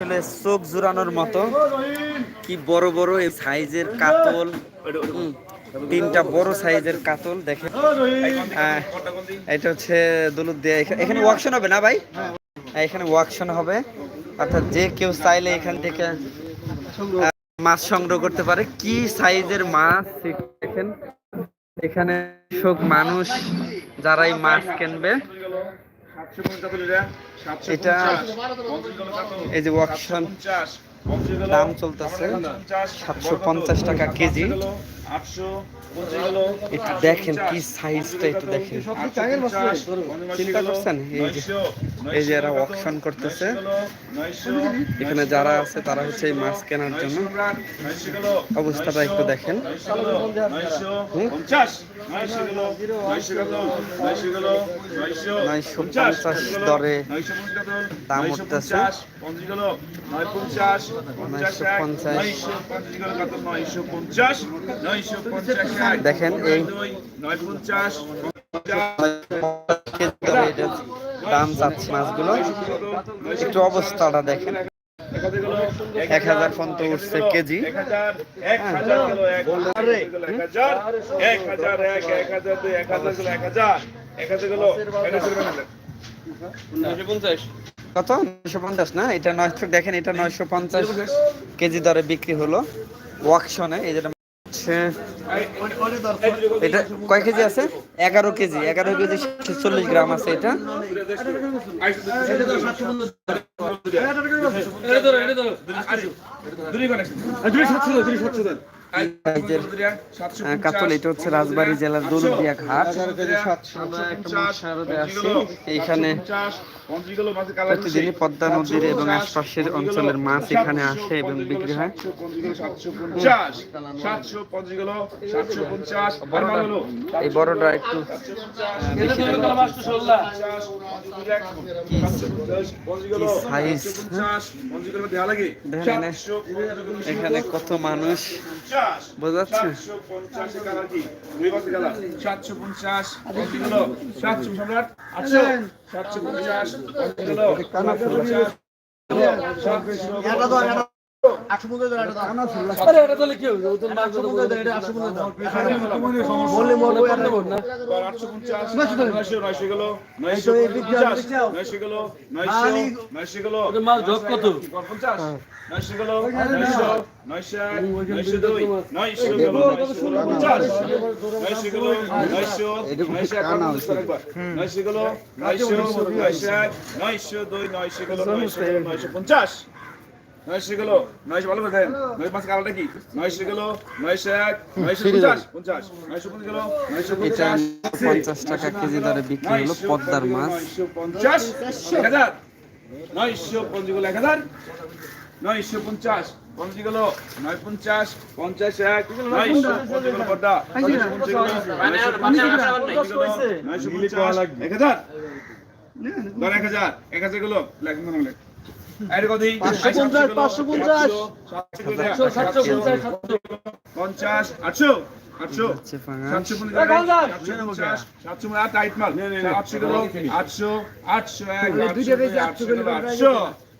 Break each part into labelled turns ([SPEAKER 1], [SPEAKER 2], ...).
[SPEAKER 1] আসলে চোখ জুড়ানোর মতো। কি বড় বড় এই সাইজের কাতল। তিনটা বড় সাইজের কাতল দেখেন। আহ, এটা হচ্ছে দলুদ দিয়ে। এখানে ওয়াকশন হবে না ভাই? হ্যাঁ, এখানে ওয়াকশন হবে। অর্থাৎ যে কেউ চাইলে এখান থেকে মাছ সংগ্রহ করতে পারে। কি সাইজের মাছ? দেখেন এখানে সব মানুষ যারাই মাছ কিনবে এটা এই যে ওয়াকশন দাম চলতেছে সাতশো পঞ্চাশ। টাকা কেজি। একটু দেখেন কি সাইজটা একটু দেখেন। চিন্তা করছেন? এই যে এই যে এরা অকশন করতেছে। এখানে যারা আছে তারা হচ্ছে এই মাছ কেনার জন্য। অবস্থাটা একটু দেখেন। নয়শো পঞ্চাশ দরে দাম উঠতেছে। দেখেন এই কেজি দরে এটা দাম চাচ্ছে মাছগুলো। একটু অবস্থাটা দেখেন। এক হাজার পর্যন্ত উঠছে কেজি। কত? নয়শো পঞ্চাশ না? এটা নয়শো দেখেন এটা নয়শো পঞ্চাশ কেজি দরে বিক্রি হলো। ওয়াকশনে এই যেটা হচ্ছে এটা কয় কেজি আছে? এগারো কেজি। এগারো কেজি চল্লিশ গ্রাম আছে এটা। আহ, রাজবাড়ী জেলার দৌলতদিয়া ঘাট। এইখানে প্রতিদিনই পদ্মা নদীর এবং আশপাশের অঞ্চলের মাছ এখানে আসে এবং বিক্রি হয়। এই বড়টা একটু এখানে- এখানে কত মানুষ বোঝা যাচ্ছে
[SPEAKER 2] সাতশো পঞ্চাশ সাতশো সম্রাট আটশো। সাতশো পঞ্চাশ। পঞ্চাশ নয়শো দুই নয়শো নয়শো পঞ্চাশ পঞ্চাশ নয়শো কিলো নয়শো ভালো করে দেন নয় পাঁচ কালারটা কি নয়শো কিলো নয়শো এক নয়শো পঞ্চাশ পঞ্চাশ নয়শো পঞ্চাশ কিলো নয়শো
[SPEAKER 1] এটা
[SPEAKER 2] পঞ্চাশ
[SPEAKER 1] পঞ্চাশ টাকা কেজি দরে বিক্রি হলো পদ্মার মাছ
[SPEAKER 2] নয়শো পঞ্চাশ এক হাজার নয়শো পঞ্চাশ এক হাজার নয়শো পঞ্চাশ পঞ্চাশ কিলো নয় পঞ্চাশ পঞ্চাশ এক নয়শো পঞ্চাশ কিলো পদ্মা নয়শো পঞ্চাশ এক হাজার ধর এক হাজার এক হাজার কিলো লাগবে
[SPEAKER 3] পঞ্চাশ,
[SPEAKER 2] আটশো আটশো। আটশো আটশো আটশো আটশো দুই, আটশো কিলো আটশো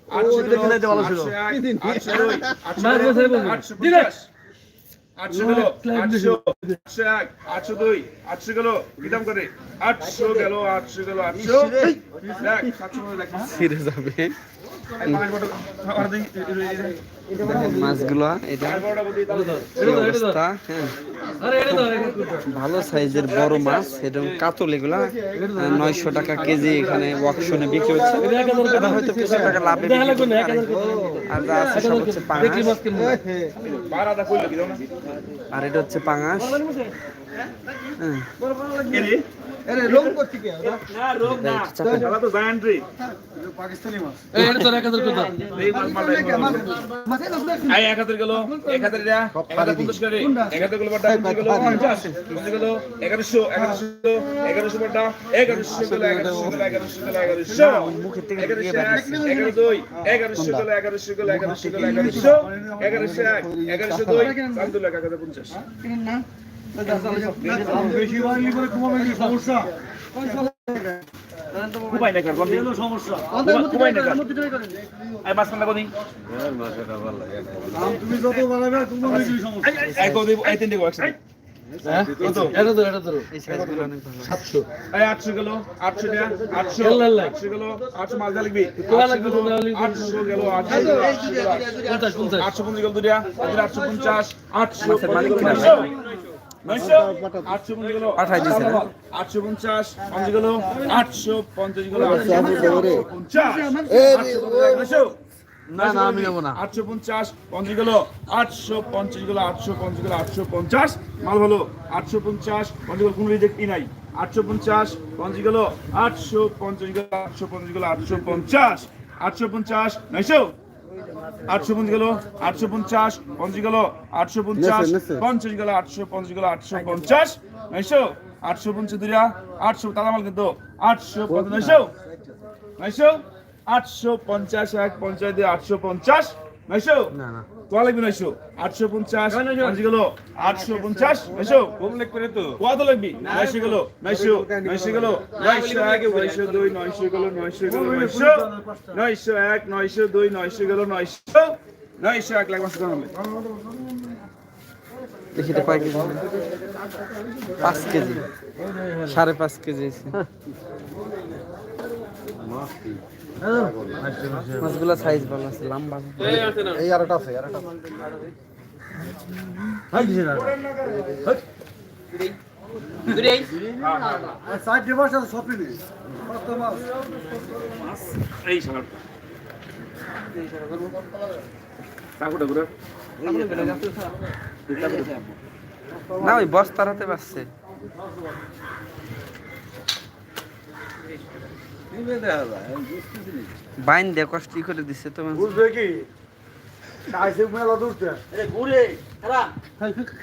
[SPEAKER 2] আটশো কিলো আটশো। এক আটশো দুই আটশো তিন, আটশো পঞ্চাশ আটশো কিলো আটশো আটশো এক আটশো দুই আটশো কিলো কি দাম করে। আটশো গেল আটশো গেল আটশো। দেখ সাতশো করে দেখ।
[SPEAKER 1] ছিঁড়ে যাবে।
[SPEAKER 2] আর
[SPEAKER 1] মাছগুলো এটা অবস্থা? হ্যাঁ। ভালো সাইজের বড় মাছ এবং কাতল এগুলা। নয়শো টাকা কেজি এখানে ওয়াকশনে বিক্রি হচ্ছে। হয়তো কিছু টাকা লাভে আর যা আছে সব হচ্ছে পাঙাশ।
[SPEAKER 2] না
[SPEAKER 1] আর এটা হচ্ছে পাঙাশ হ্যাঁ
[SPEAKER 2] এরে
[SPEAKER 1] চাপেন।
[SPEAKER 2] শালা তো জায়ান্ট রে এই মাল মাল আই এক হাজার গেল। এক হাজার এটা এক হাজার পঞ্চাশ করে এক হাজার গেল বাটা পঞ্চাশ গেল পঞ্চাশ। পঞ্চাশ গেল এগারোশো এগারোশো এগারোশো বাটা এগারোশো গেল এগারোশো গেল এগারোশো গেল এগারোশো।
[SPEAKER 1] মুখের থেকে দিয়ে
[SPEAKER 2] এক
[SPEAKER 1] বেরিয়েছে।
[SPEAKER 2] এগারো দুই এগারোশো গেল এগারোশো গেল এগারোশো গেল এগারোশো। এগারোশো এক এগারোশো দুই। আলহামদুলিল্লাহ এক হাজার পঞ্চাশ।
[SPEAKER 3] বেশি বাড়লি করে ঘুমাবে কি সমস্যা
[SPEAKER 2] কুবাই না। কর গন্দি
[SPEAKER 3] সমস্যা
[SPEAKER 2] কুবাই না কর আই মাছ কান্না গদি
[SPEAKER 3] তুমি যত বাড়াবে তোমার বেশি সমস্যা
[SPEAKER 2] আই গদি আই তিনটে গো একসাথে কত
[SPEAKER 3] এটা ধরো এটা ধরো
[SPEAKER 1] এই সাইজগুলো অনেক ভালো
[SPEAKER 3] সাতশো
[SPEAKER 2] এই 800 গেল 800 টাকা 800
[SPEAKER 3] আল্লাহ আল্লাহ।
[SPEAKER 2] 800 গেল 800 মাছ লিখবি
[SPEAKER 3] কোয়া লাগবে, কোয়া লাগবে।
[SPEAKER 2] 800 গেল 800 গেল
[SPEAKER 3] পঞ্চাশ পঞ্চাশ
[SPEAKER 2] 850 গেল দুটা 850 800
[SPEAKER 1] মাছের পাঠাই দিছে না?
[SPEAKER 2] 850 50 গেল 850 গেল 850
[SPEAKER 3] না না আমি নেব না
[SPEAKER 2] আটশো পঞ্চাশ পঞ্চাশ গেল আটশো পঞ্চাশ গেল আটশো পঞ্চাশ গেল আটশো পঞ্চাশ মাল ভালো আটশো পঞ্চাশ পঞ্চাশ গেল কোনো রিজেক্টই নাই আটশো পঞ্চাশ পঞ্চাশ গেল আটশো পঞ্চাশ গেল আটশো পঞ্চাশ গেল আটশো পঞ্চাশ আটশো পঞ্চাশ নয়শো আটশো পঞ্চাশ গেল আটশো পঞ্চাশ পঞ্চাশ গেল আটশো পঞ্চাশ পঞ্চাশ গেল আটশো পঞ্চাশ গেল আটশো পঞ্চাশ। নয়শো আটশো পঞ্চাশ দুইটা আটশো তারা মাল কিন্তু। আটশো পঞ্চাশ নয়শো নয়শো আটশো পঞ্চাশ এক পঞ্চাশ দিয়ে আটশো পঞ্চাশ। নয়শো কোয়া লাগবে নয়শো আটশো পঞ্চাশ পঞ্চাশ গেল আটশো পঞ্চাশ নয়শো কম লিখ করে তো কোয়া তো লাগবি নয়শো গেল নয়শো নয়শো গেল নয়শো এক নয়শো দুই নয়শো গেল নয়শো গেল নয়শো নয়শো এক নয়শো দুই নয়শো গেল নয়শো নয়শো এক লাখ
[SPEAKER 1] কয় কেজি পাঁচ কেজি সাড়ে পাঁচ কেজি মাছগুলো সাইজ ভালো আছে লম্বা
[SPEAKER 3] এই আরেকটা আছে আরেকটা
[SPEAKER 2] কাকুটা ঘুরে।
[SPEAKER 1] না ওই বস্তার হাতে পাচ্ছে বাইন দিয়ে কষ্ট করে দিচ্ছে তো
[SPEAKER 3] বুঝবে কি? আইসে মেলা দূরতে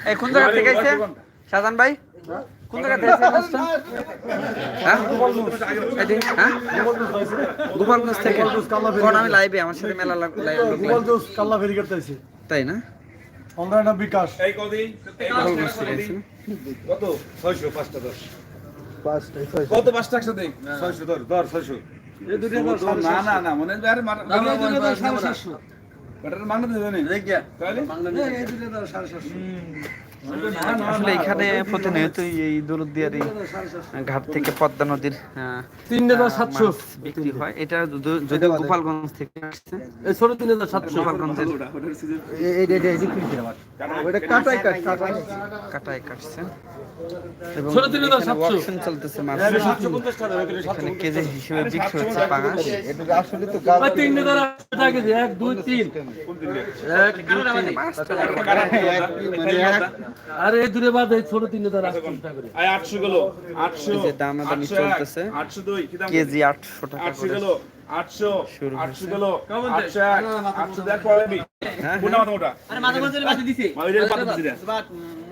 [SPEAKER 1] এই কোন জায়গা থেকে আইছে? শাহজান ভাই? কোন জায়গা থেকে আইছে হ্যাঁ? হ্যাঁ? গোপালগঞ্জ থেকে। কোন আমি লাইভে আমার সাথে মেলা লাগ- লাইভ
[SPEAKER 3] দোষ কাল্লা ফেরি করতে আইছে।
[SPEAKER 1] তাই না?
[SPEAKER 3] অনলাইন বিকাশ।
[SPEAKER 2] এই কদি
[SPEAKER 1] গোপালগঞ্জ থেকে
[SPEAKER 2] কত? ছয়শো পাঁচটা দশ
[SPEAKER 3] পাঁচটা
[SPEAKER 2] কত পাঁচটা একসাথে ছয়শো ধর ধর ছয়শো না না না মনে হয় আরে মার বাটার মাংনা দিতে জানি তাহলে
[SPEAKER 1] আসলে এখানে প্রতিনিয়তই এই দৌলতদিয়ার ঘাট থেকে পদ্মা নদীর
[SPEAKER 3] তিন হাজার সাতশো
[SPEAKER 1] বিক্রি হয় এটা যদিও- যদিও গোপালগঞ্জ থেকে আসছে
[SPEAKER 3] এই ছোট তিন হাজার সাতশো
[SPEAKER 1] গোপালগঞ্জের কাটায় কাটছে চলতেছে কেজি হিসেবে বিক্রি হচ্ছে পাঙাশ
[SPEAKER 3] এক দুই তিন। আরে এই দূরে বাদ এই ছোট তিন হাজার আটশো
[SPEAKER 2] গেল। আটশো আটশো এক,
[SPEAKER 1] চলতেছে।
[SPEAKER 2] আটশো দুই কি দাম
[SPEAKER 1] কেজি আটশো টাকা
[SPEAKER 2] আটশো গেল আটশো আটশো গেল আটশো এক আটশো দেখ
[SPEAKER 1] হ্যাঁ,
[SPEAKER 2] কোনটা মাথা মোটা মা, ওইটার পাতা দিছি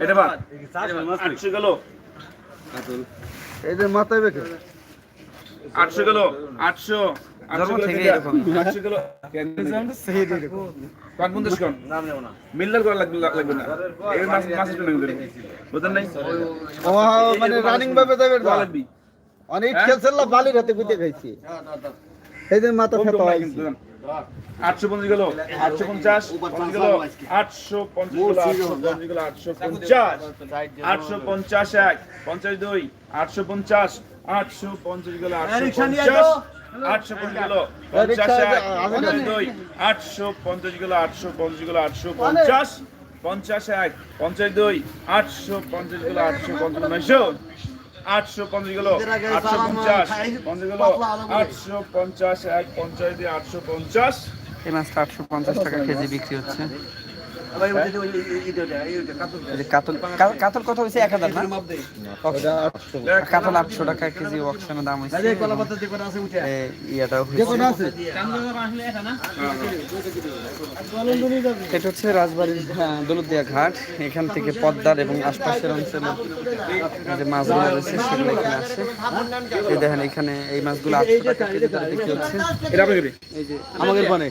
[SPEAKER 2] এটা বাদ আটশো গেল
[SPEAKER 3] এদের মাথায় বেকে
[SPEAKER 2] আটশো গেল আটশো আটশো
[SPEAKER 1] জন্ম
[SPEAKER 2] গেল
[SPEAKER 1] থেকে
[SPEAKER 2] দুইটা।
[SPEAKER 1] এরকম।
[SPEAKER 2] আটশো গেল পাঁচ পঞ্চাশ কন মিল্লার করা লাগবে লাগবে না এই মাছ মাছের জন্য কিন্তু বুঝলেন নাই
[SPEAKER 4] ও মানে রানিং ভাবে যাবে
[SPEAKER 2] করা লাগবি
[SPEAKER 4] অনেক
[SPEAKER 2] হ্যাঁ?
[SPEAKER 4] খেলছিল বালির হাতে বুঝে খাইছি এই যে মাথা
[SPEAKER 2] কম আটশো পঞ্চাশ গেল আটশো পঞ্চাশ পঞ্চাশ গেল আটশো পঞ্চাশ গেল আটশো পঞ্চাশ গেল আটশো পঞ্চাশ আটশো পঞ্চাশ এক পঞ্চাশ দুই আটশো পঞ্চাশ আটশো পঞ্চাশ গেল আটশো পঞ্চাশ আটশো পঞ্চাশ গেল পঞ্চাশ এক পঞ্চাশ দুই আটশো পঞ্চাশ গেল আটশো পঞ্চাশ গেল আটশো পঞ্চাশ পঞ্চাশ এক পঞ্চাশ দুই আটশো পঞ্চাশ গেল আটশো পঞ্চাশ নয়শো আটশো পঞ্চাশ গেল আটশো পঞ্চাশ পঞ্চাশ গেল আটশো পঞ্চাশ এক পঞ্চাশ দিয়ে আটশো পঞ্চাশ।
[SPEAKER 1] এই মাছটা আটশো পঞ্চাশ টাকা কেজি বিক্রি হচ্ছে। কাতল কাতল কত হয়েছে এক হাজার না? কাতল আটশো টাকা কেজি দাম হয়েছে এই এটা হচ্ছে রাজবাড়ির হ্যাঁ, দৌলতদিয়া ঘাট। এখান থেকে পদ্মার এবং আশপাশের অঞ্চলের যে মাছগুলো রয়েছে সেগুলো এখানে আসে এই দেখেন এখানে এই মাছগুলো আটশো টাকা কেজি দরে বিক্রি হচ্ছে। এই যে
[SPEAKER 3] আমাদের পানে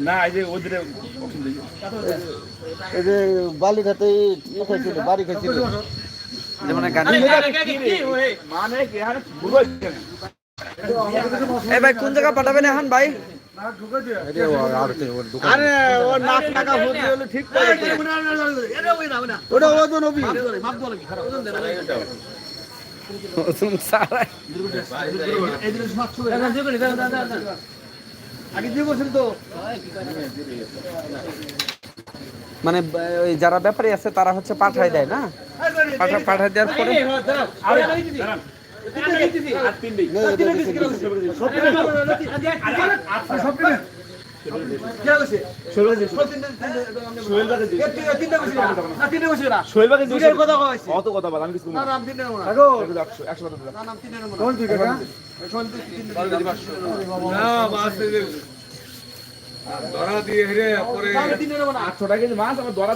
[SPEAKER 2] না এই যে ওদের option দিই।
[SPEAKER 4] এই যে বালিঘাটে ইয়ে খাইছিল বাড়ি খাইছিল
[SPEAKER 2] মানে
[SPEAKER 1] ভাই কোন জায়গা পাঠাবেন এখন ভাই
[SPEAKER 4] ঠিক ওটা ওজন
[SPEAKER 1] মানে ওই যারা ব্যাপারী আছে তারা হচ্ছে পাঠায় দেয় না পাঠা পাঠায় দেওয়ার পরে
[SPEAKER 2] আর একশো একশো কথা দিলাম আটশো টাকা মাছ আমার ধরা